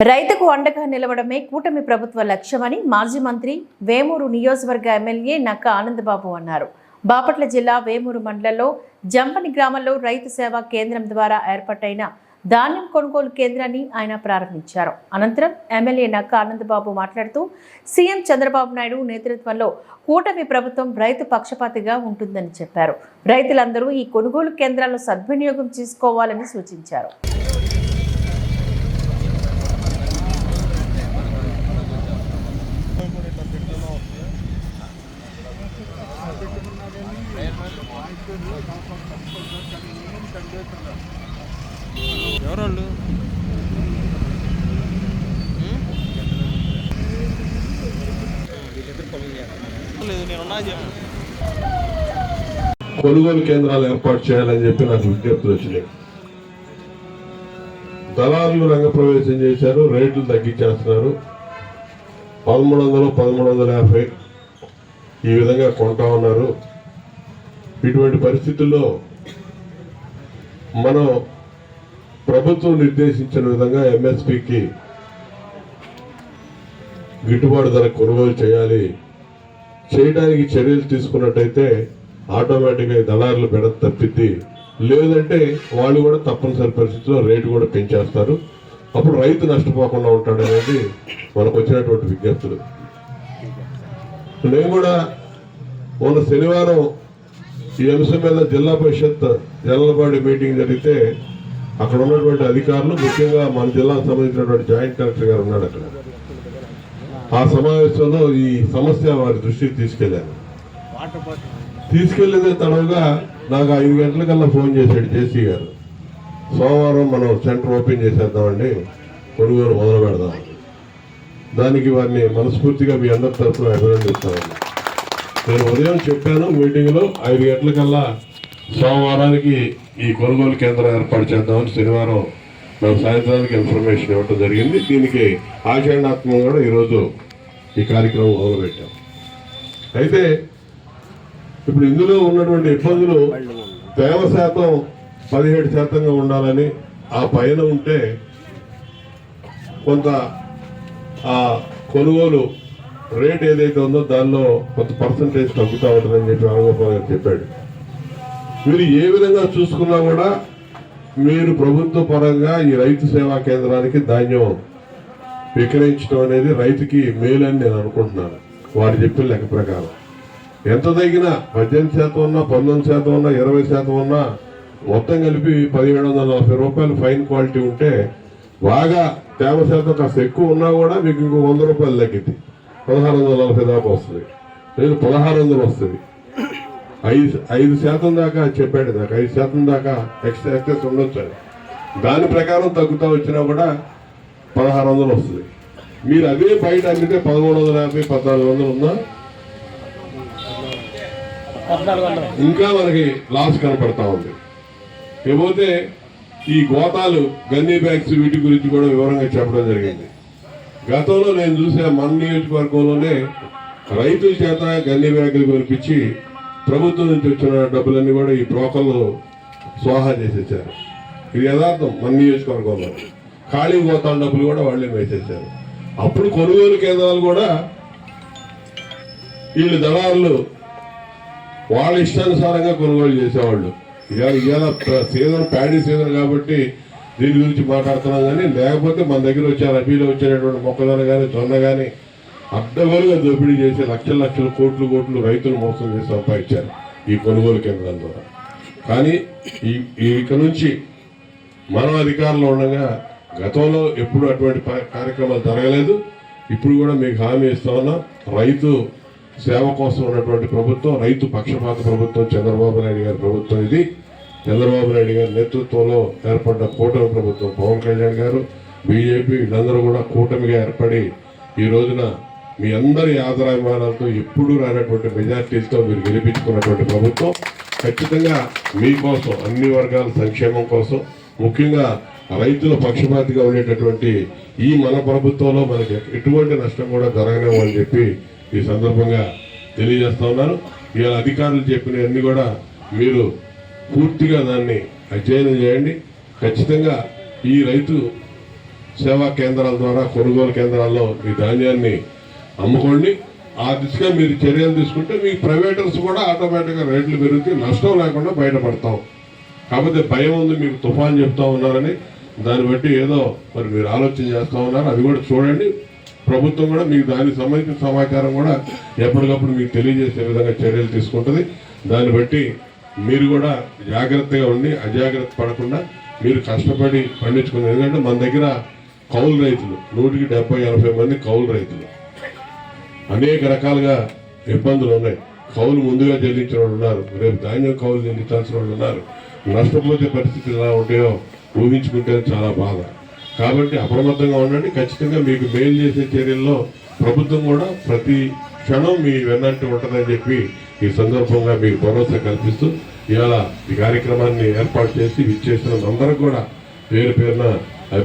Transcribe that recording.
రైతుకు అండగా నిలవడమే కూటమి ప్రభుత్వ లక్ష్యమని మాజీ మంత్రి వేమూరు నియోజకవర్గ ఎమ్మెల్యే నక్క ఆనందబాబు అన్నారు. బాపట్ల జిల్లా వేమూరు మండలంలో జంపని గ్రామంలో రైతు సేవా కేంద్రం ద్వారా ఏర్పాటైన ధాన్యం కొనుగోలు కేంద్రాన్ని ఆయన ప్రారంభించారు. అనంతరం ఎమ్మెల్యే నక్క ఆనందబాబు మాట్లాడుతూ సీఎం చంద్రబాబు నాయుడు నేతృత్వంలో కూటమి ప్రభుత్వం రైతు పక్షపాతిగా ఉంటుందని చెప్పారు. రైతులందరూ ఈ కొనుగోలు కేంద్రాలను సద్వినియోగం చేసుకోవాలని సూచించారు. ఎవరోళ్ళు? లేదు నేను కొనుగోలు కేంద్రాలు ఏర్పాటు చేయాలని చెప్పి నాకు విజ్ఞప్తులు వచ్చినాయి దళారులు రంగప్రవేశం చేశారు రేట్లు తగ్గించేస్తున్నారు. పదమూడు వందలు పదమూడు వందల యాభై ఈ విధంగా కొంటా ఉన్నారు. ఇటువంటి పరిస్థితుల్లో మనం ప్రభుత్వం నిర్దేశించిన విధంగా ఎంఎస్పికి గిట్టుబాటు ధర కొనుగోలు చేయాలి. చేయడానికి చర్యలు తీసుకున్నట్టయితే ఆటోమేటిక్గా దళారులు బెడ తప్పిద్ది లేదంటే వాళ్ళు కూడా తప్పనిసరి పరిస్థితుల్లో రేటు కూడా పెంచేస్తారు. అప్పుడు రైతు నష్టపోకుండా ఉంటాడు అనేది మనకు వచ్చినటువంటి విజ్ఞప్తులు. నేను కూడా మొన్న శనివారం ఈ అంశం మీద జిల్లా పరిషత్ జనరల్ మీటింగ్ జరిగితే అక్కడ ఉన్నటువంటి అధికారులు ముఖ్యంగా మన జిల్లాకు సంబంధించినటువంటి జాయింట్ కలెక్టర్ గారు ఉన్నాడు అక్కడ. ఆ సమావేశంలో ఈ సమస్య వారి దృష్టికి తీసుకెళ్ళాను తీసుకెళ్ళేదే తడవుగా నాకు ఐదు గంటలకల్లా ఫోన్ చేశాడు జేసీ గారు. సోమవారం మనం సెంటర్ ఓపెన్ చేసేద్దామండి. కొనుగోలు మొదలు పెడదాం. దానికి వారిని మనస్ఫూర్తిగా మీ అందరి తరఫున అభినందిస్తామండి. నేను ఉదయం చెప్పాను మీటింగ్లో ఐదు గంటలకల్లా సోమవారానికి ఈ కొనుగోలు కేంద్రం ఏర్పాటు చేద్దామని శనివారం మేము సాయంత్రానికి ఇన్ఫర్మేషన్ ఇవ్వడం జరిగింది. దీనికి ఆచరణాత్మకంగా కూడా ఈరోజు ఈ కార్యక్రమం మొదలుపెట్టాం. అయితే ఇప్పుడు ఇందులో ఉన్నటువంటి ఇబ్బందులు తేమ శాతం పదిహేడు శాతంగా ఉండాలని ఆ పైన ఉంటే కొంత ఆ కొనుగోలు రేట్ ఏదైతే ఉందో దానిలో కొంత పర్సంటేజ్ తగ్గుతూ ఉంటుందని చెప్పి రామగోపాల్ గారు చెప్పాడు. మీరు ఏ విధంగా చూసుకున్నా కూడా మీరు ప్రభుత్వ పరంగా ఈ రైతు సేవా కేంద్రానికి ధాన్యం విక్రయించడం అనేది రైతుకి మేలని నేను అనుకుంటున్నాను. వారు చెప్పిన లెక్క ప్రకారం. ఎంత తగ్గినా పద్దెనిమిది శాతం ఉన్నా పంతొమ్మిది శాతం ఉన్నా ఇరవై శాతం ఉన్నా మొత్తం కలిపి పదిహేడు వందల నలభై రూపాయలు ఫైన్ క్వాలిటీ ఉంటే బాగా తేమ శాతం కాస్త ఎక్కువ ఉన్నా కూడా మీకు ఇంకో వంద రూపాయలు తగ్గింది. పదహారు వందల నలభై దాకా వస్తుంది. లేదు పదహారు వందలు వస్తుంది. ఐదు ఐదు శాతం దాకా చెప్పాడు నాకు. ఐదు శాతం దాకా ఎక్స్ ఎక్సెస్ ఉండొచ్చు అని. దాని ప్రకారం తగ్గుతూ వచ్చినా కూడా పదహారు వందలు వస్తుంది. మీరు అదే బయట అమ్మితే పదమూడు వందల యాభై పద్నాలుగు వందలు ఉన్నా ఇంకా మనకి లాస్ కనపడతా ఉంది. ఇకపోతే ఈ గోతాలు గన్నీ బ్యాగ్స్ వీటి గురించి కూడా వివరంగా చెప్పడం జరిగింది. గతంలో నేను చూసే మన నియోజకవర్గంలోనే రైతుల చేత గన్నీ బ్యాగులు కొనిపించి ప్రభుత్వం నుంచి వచ్చిన డబ్బులన్నీ కూడా ఈ బ్రోకర్లు స్వాహా చేసేసారు. ఇది యథార్థం మన నియోజకవర్గంలో. ఖాళీ గోతాల డబ్బులు కూడా వాళ్ళే వేసేసారు. అప్పుడు కొనుగోలు కేంద్రాలు కూడా వీళ్ళు దళారులు వాళ్ళ ఇష్టానుసారంగా కొనుగోలు చేసేవాళ్ళు. ఇవాళ ఇవాళ సీజన్ ప్యాడీ సీజన్ కాబట్టి దీని గురించి మాట్లాడుతున్నాం కానీ లేకపోతే మన దగ్గర వచ్చే రబీలో వచ్చేటటువంటి మొక్కజొన్న కానీ జొన్న కానీ అడ్డగోలుగా దోపిడీ చేసి లక్షల లక్షల కోట్లు కోట్లు రైతులు మోసం చేసి సంపాదించారు ఈ కొనుగోలు కేంద్రాల ద్వారా. కానీ ఈ ఇక నుంచి మనం అధికారంలో ఉండగా గతంలో ఎప్పుడు అటువంటి కార్యక్రమాలు జరగలేదు. ఇప్పుడు కూడా మీకు హామీ ఇస్తా ఉన్నాం. రైతు సేవ కోసం ఉన్నటువంటి ప్రభుత్వం రైతు పక్షపాత ప్రభుత్వం చంద్రబాబు నాయుడు గారి ప్రభుత్వం ఇది. చంద్రబాబు నాయుడు గారి నేతృత్వంలో ఏర్పడ్డ కూటమి ప్రభుత్వం పవన్ కళ్యాణ్ గారు బీజేపీ వీళ్ళందరూ కూడా కూటమిగా ఏర్పడి ఈ రోజున మీ అందరి ఆదరాభిమానాలతో ఎప్పుడూ రానటువంటి మెజార్టీలతో మీరు గెలిపించుకున్నటువంటి ప్రభుత్వం. ఖచ్చితంగా మీకోసం అన్ని వర్గాల సంక్షేమం కోసం ముఖ్యంగా రైతుల పక్షపాతిగా ఉండేటటువంటి ఈ మన ప్రభుత్వంలో మనకి ఎటువంటి నష్టం కూడా జరగలేమని చెప్పి ఈ సందర్భంగా తెలియజేస్తా ఉన్నారు. ఇవాళ అధికారులు చెప్పినవన్నీ కూడా మీరు పూర్తిగా దాన్ని అధ్యయనం చేయండి. ఖచ్చితంగా ఈ రైతు సేవా కేంద్రాల ద్వారా కొనుగోలు కేంద్రాల్లో మీ ధాన్యాన్ని అమ్ముకోండి. ఆ దిశగా మీరు చర్యలు తీసుకుంటే మీ ప్రైవేటర్స్ కూడా ఆటోమేటిక్గా రేట్లు పెరిగితే నష్టం లేకుండా బయటపడతాం. కాకపోతే భయం ఉంది మీకు తుఫాన్ చెప్తా ఉన్నారని. దాన్ని బట్టి ఏదో మరి మీరు ఆలోచన చేస్తూ ఉన్నారు. అది కూడా చూడండి. ప్రభుత్వం కూడా మీకు దానికి సంబంధించిన సమాచారం కూడా ఎప్పటికప్పుడు మీకు తెలియజేసే విధంగా చర్యలు తీసుకుంటుంది. దాన్ని బట్టి మీరు కూడా జాగ్రత్తగా ఉండి అజాగ్రత్త పడకుండా మీరు కష్టపడి పండించుకున్నారు ఎందుకంటే మన దగ్గర కౌలు రైతులు నూటికి డెబ్బై ఎనభై మంది కౌలు రైతులు. అనేక రకాలుగా ఇబ్బందులు ఉన్నాయి. కౌలు ముందుగా చెల్లించిన వాళ్ళు ఉన్నారు. రేపు ధాన్యం కౌలు చెల్లించాల్సిన వాళ్ళు ఉన్నారు. నష్టపోతే పరిస్థితులు ఎలా ఉంటాయో ఊహించుకుంటే చాలా బాధ. కాబట్టి అప్రమత్తంగా ఉండండి. ఖచ్చితంగా మీకు మేలు చేసే చర్యల్లో ప్రభుత్వం కూడా ప్రతి క్షణం మీ వెన్నంటి ఉంటుందని చెప్పి ఈ సందర్భంగా మీకు భరోసా కల్పిస్తూ ఇవాళ ఈ కార్యక్రమాన్ని ఏర్పాటు చేసి విచ్చేసిన అందరూ కూడా పేరు పేరున